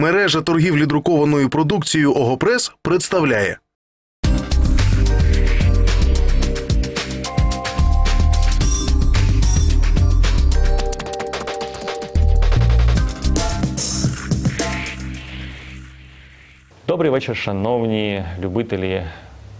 Мережа торгівлі друкованою продукцією Огопрес представляє. Добрий вечір, шановні любителі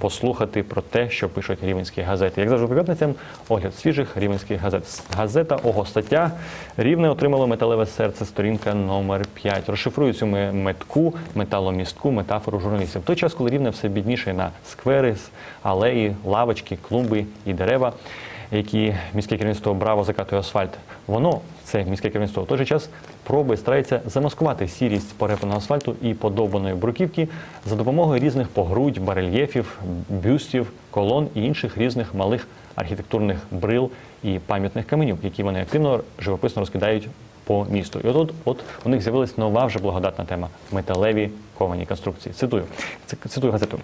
послухати про те, що пишуть рівненські газети. Як завжди п'ятницям, огляд свіжих рівненських газет. Газета Ого стаття рівне отримало металеве серце, сторінка номер 5. Розшифрую цю метку, металомістку, метафору журналістів. В той час, коли рівне все бідніше на сквери, алеї, лавочки, клумби і дерева які міське керівництво браво закатує асфальт. Воно, це міське керівництво, в той же час пробує старається замаскувати сірість порепаного асфальту і подовбаної бруківки за допомогою різних погрудь, барельєфів, бюстів, колон і інших різних малих архітектурних брил і пам'ятних каменів, які вони активно живописно розкидають по місту. І от, от у них з'явилась нова вже благодатна тема металеві ковані конструкції. Цитую, цитую газету.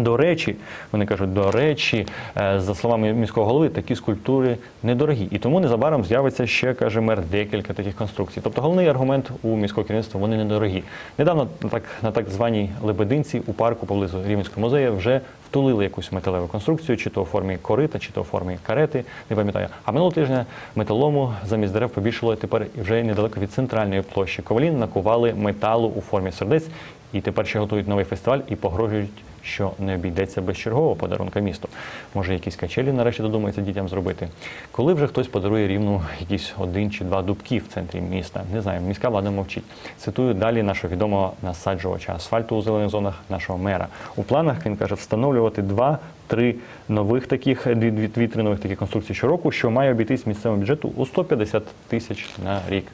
До речі, вони кажуть, до речі, е, за словами міського голови, такі скульптури недорогі. І тому незабаром з'явиться ще, каже мер, декілька таких конструкцій. Тобто головний аргумент у міського керівництва вони недорогі. Недавно так, на так званій Лебединці у парку поблизу Рівненського музею вже втулили якусь металеву конструкцію, чи то у формі корита, чи то у формі карети, не пам'ятаю. А минулого тижня металому замість дерев побільшало тепер вже недалеко від центральної площі. Ковалін накували металу у формі сердець, і тепер ще готують новий фестиваль і погрожують що не обійдеться без чергового подарунка місту. Може, якісь качелі нарешті додумаються дітям зробити. Коли вже хтось подарує рівну якісь один чи два дубки в центрі міста, не знаю, міська влада мовчить. Цитую далі нашого відомого насаджувача асфальту у зелених зонах нашого мера. У планах він каже встановлювати два. Три нових таких дві, три нових такі конструкції щороку, що має обійтись місцевому бюджету у 150 тисяч на рік.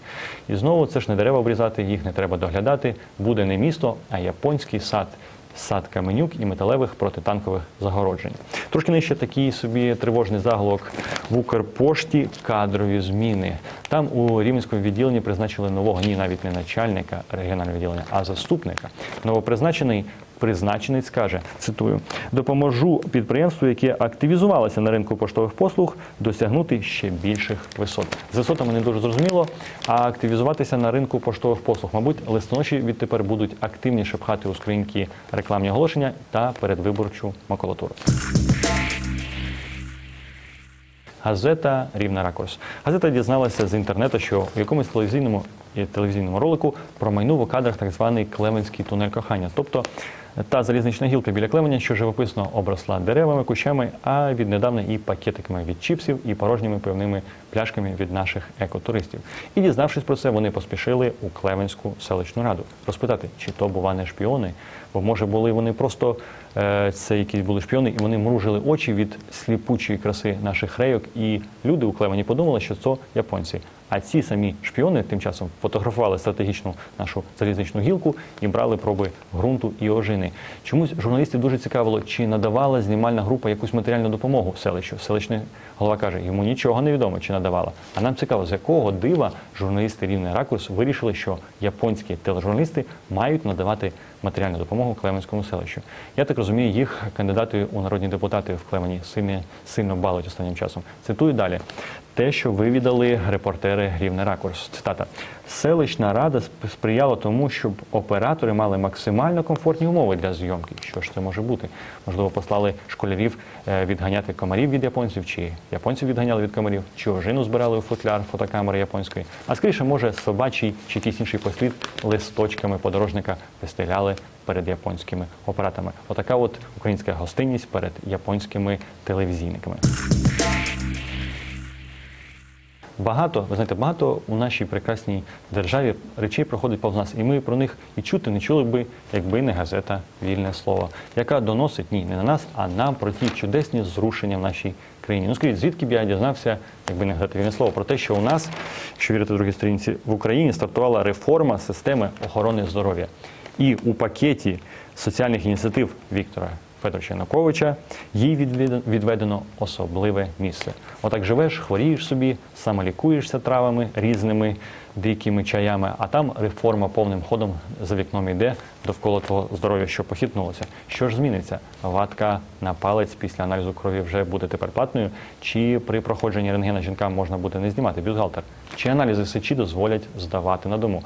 І знову це ж не дерева обрізати, їх не треба доглядати. Буде не місто, а японський сад сад каменюк і металевих протитанкових загороджень. Трошки нижче такий собі тривожний заголовок в Укрпошті кадрові зміни. Там у Рівненському відділенні призначили нового, ні, навіть не начальника регіонального відділення, а заступника. Новопризначений призначенець каже, цитую: допоможу підприємству, яке активізувалося на ринку поштових послуг, досягнути ще більших висот. З висотами не дуже зрозуміло, а активізуватися на ринку поштових послуг. Мабуть, листоноші відтепер будуть активніше пхати у скриньки рекламні оголошення та передвиборчу макулатуру. Газета Рівна ракурс. Газета дізналася з інтернету, що у якомусь телевізійному і телевізійному ролику промайнув у кадрах так званий Клеменський тунель кохання, тобто та залізнична гілка біля Клеменя, що живописно обросла деревами, кущами, а віднедавна і пакетиками від чіпсів, і порожніми пивними пляшками від наших екотуристів. І дізнавшись про це, вони поспішили у Клеменську селищну раду розпитати, чи то бува не шпіони, бо може були вони просто е, це якісь були шпіони, і вони мружили очі від сліпучої краси наших рейок. І люди у Клемені подумали, що це японці. А ці самі шпіони тим часом фотографували стратегічну нашу залізничну гілку і брали проби ґрунту і ожини. Чомусь журналістів дуже цікавило, чи надавала знімальна група якусь матеріальну допомогу селищу. Селищний голова каже, йому нічого не відомо, чи надавала. А нам цікаво, з якого дива журналісти рівний ракурс вирішили, що японські тележурналісти мають надавати матеріальну допомогу Клеменському селищу. Я так розумію, їх кандидати у народні депутати в Клемені сильно, сильно балуть останнім часом. Цитую далі. Те, що вивідали репортери Рівне Ракурс. Цитата. Селищна рада сприяла тому, щоб оператори мали максимально комфортні умови для зйомки. Що ж це може бути? Можливо, послали школярів е, відганяти комарів від японців, чи японців відганяли від комарів, чи ожину збирали у футляр фотокамери японської. А скоріше, може, собачий чи якийсь інший послід листочками подорожника вистеляли перед японськими операторами. Отака от українська гостинність перед японськими телевізійниками. Багато, ви знаєте, багато у нашій прекрасній державі речей проходить повз нас, і ми про них і чути не чули би, якби не газета Вільне слово, яка доносить ні, не на нас, а нам про ті чудесні зрушення в нашій країні. Ну скажіть, звідки б я дізнався, якби не газета Вільне слово, про те, що у нас, що вірити другій сторінці, в Україні стартувала реформа системи охорони здоров'я. І у пакеті соціальних ініціатив Віктора Федоровича Януковича, їй відведено- особливе місце. Отак живеш, хворієш собі, самолікуєшся травами різними дикими чаями, а там реформа повним ходом за вікном йде довкола твого здоров'я, що похитнулося. Що ж зміниться? Ватка на палець після аналізу крові вже буде тепер платною, чи при проходженні рентгена жінкам можна буде не знімати бюстгальтер? Чи аналізи сечі дозволять здавати на дому?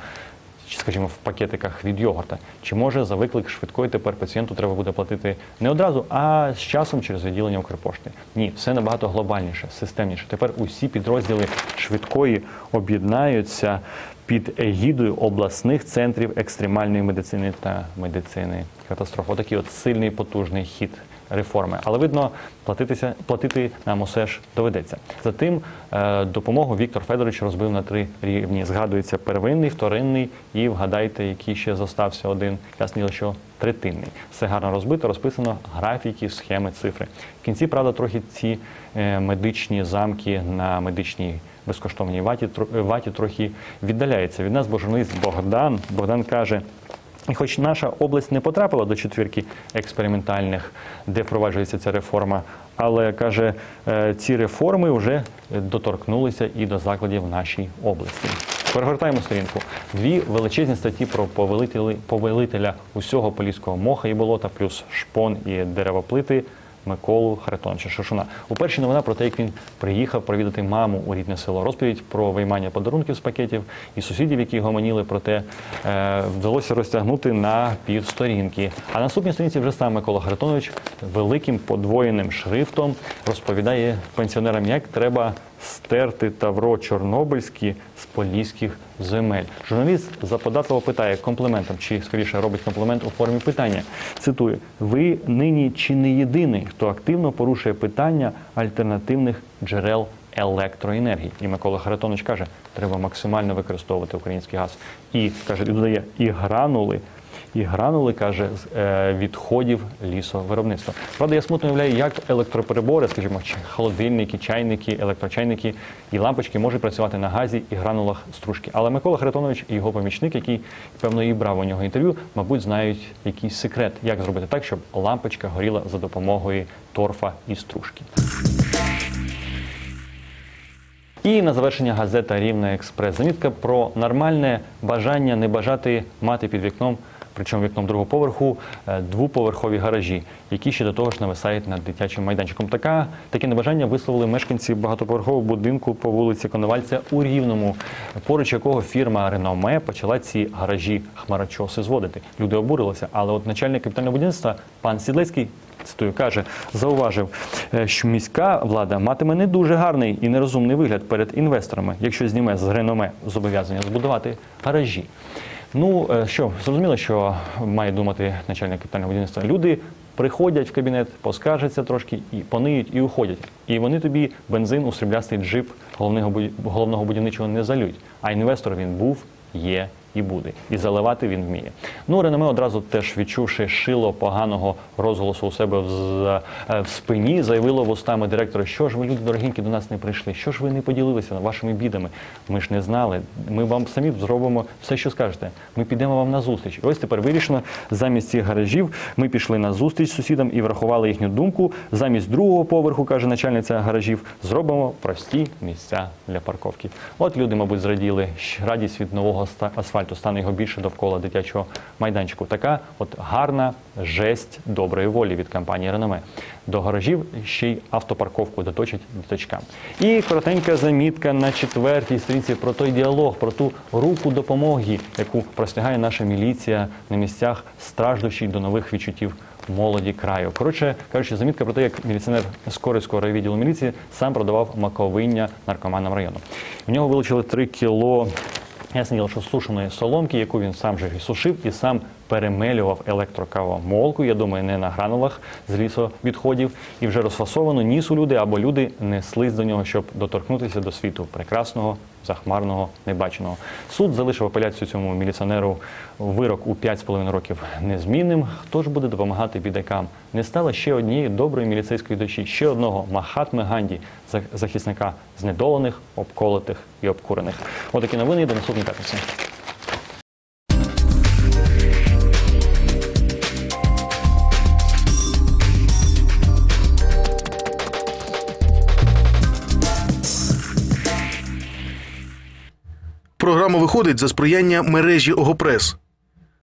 Скажімо, в пакетиках від йогурта. Чи може за виклик швидкої тепер пацієнту треба буде платити не одразу, а з часом через відділення Укрпошти? Ні, все набагато глобальніше, системніше. Тепер усі підрозділи швидкої об'єднаються під егідою обласних центрів екстремальної медицини та медицини катастроф. Отакий от сильний потужний хід реформи. Але видно, платитися платити нам усе ж доведеться. Затим е, допомогу Віктор Федорович розбив на три рівні. Згадується первинний, вторинний і вгадайте, який ще зостався один. Ясно, що третинний. Все гарно розбито, розписано графіки, схеми, цифри. В кінці, правда, трохи ці е, медичні замки на медичній безкоштовній ваті, ваті трохи віддаляється від нас, бо Богдан Богдан каже. І хоч наша область не потрапила до четвірки експериментальних, де впроваджується ця реформа, але каже, е, ці реформи вже доторкнулися і до закладів нашій області. Перегортаємо сторінку. Дві величезні статті про повелителя усього поліського моха і болота, плюс шпон і деревоплити Миколу Харитоновича Шишуна. У першій новина про те, як він приїхав провідати маму у рідне село. Розповідь про виймання подарунків з пакетів і сусідів, які гомоніли про те, е, вдалося розтягнути на півсторінки. А на наступній сторінці вже сам Микола Харитонович великим подвоєним шрифтом розповідає пенсіонерам, як треба стерти Тавро Чорнобильські з поліських земель. Журналіст заподатливо питає компліментом, чи скоріше робить комплімент у формі питання. Цитую: ви нині чи не єдиний, хто активно порушує питання альтернативних джерел електроенергії. І Микола Харитонович каже, треба максимально використовувати український газ. І каже, і додає, і гранули. І гранули, каже, з е, відходів лісовиробництва. Правда, я смутно уявляю, як електроперебори, скажімо, чи холодильники, чайники, електрочайники і лампочки можуть працювати на газі і гранулах стружки. Але Микола Харитонович і його помічник, який певно і брав у нього інтерв'ю, мабуть, знають якийсь секрет, як зробити так, щоб лампочка горіла за допомогою торфа і стружки. І на завершення газета Рівне Експрес. Замітка про нормальне бажання не бажати мати під вікном, причому вікном другого поверху, е, двоповерхові гаражі, які ще до того ж нависають над дитячим майданчиком. Така таке небажання висловили мешканці багатоповерхового будинку по вулиці Коновальця у Рівному, поруч якого фірма Реноме почала ці гаражі хмарочоси зводити. Люди обурилися, але от начальник капітального будівництва пан Сідлецький цитую, каже, зауважив, е, що міська влада матиме не дуже гарний і нерозумний вигляд перед інвесторами, якщо зніме з реноме зобов'язання збудувати гаражі. Ну е, що, зрозуміло, що має думати начальник капітального будівництва. Люди приходять в кабінет, поскаржаться трошки і пониють і уходять. І вони тобі бензин у сріблястий джип головного головного будівничого не залють. А інвестор він був, є і буде. І заливати він вміє. Ну, Реноме одразу теж відчувши шило поганого розголосу у себе в, е, в спині, заявило вустами директора, що ж ви, люди дорогенькі, до нас не прийшли, що ж ви не поділилися вашими бідами. Ми ж не знали. Ми вам самі зробимо все, що скажете. Ми підемо вам на зустріч. Ось тепер вирішено, замість цих гаражів ми пішли на зустріч сусідам і врахували їхню думку. Замість другого поверху, каже начальниця гаражів, зробимо прості місця для парковки. От люди, мабуть, зраділи, радість від нового ста- асфальту стане його більше довкола дитячого майданчику. Така от гарна жесть доброї волі від компанії Реноме. До гаражів ще й автопарковку доточить діточкам. І коротенька замітка на четвертій сторінці про той діалог, про ту руку допомоги, яку простягає наша міліція на місцях страждущих до нових відчуттів молоді краю. Коротше кажучи, замітка про те, як міліціонер з Корицького райвідділу міліції сам продавав маковиння наркоманам району. В нього вилучили 3 кіло. Ясне діло, що сушеної соломки, яку він сам же і сушив і сам перемелював електрокавомолку, я думаю, не на гранулах з лісовідходів, і вже розфасовано ніс у люди або люди неслись до нього, щоб доторкнутися до світу прекрасного, захмарного, небаченого. Суд залишив апеляцію цьому міліціонеру вирок у 5,5 років незмінним. Хто ж буде допомагати бідакам? Не стало ще однієї доброї міліцейської дочі, ще одного Махатми Ганді, захисника знедолених, обколотих і обкурених. Отакі новини до наступної п'ятниці. Виходить за сприяння мережі Огопрес.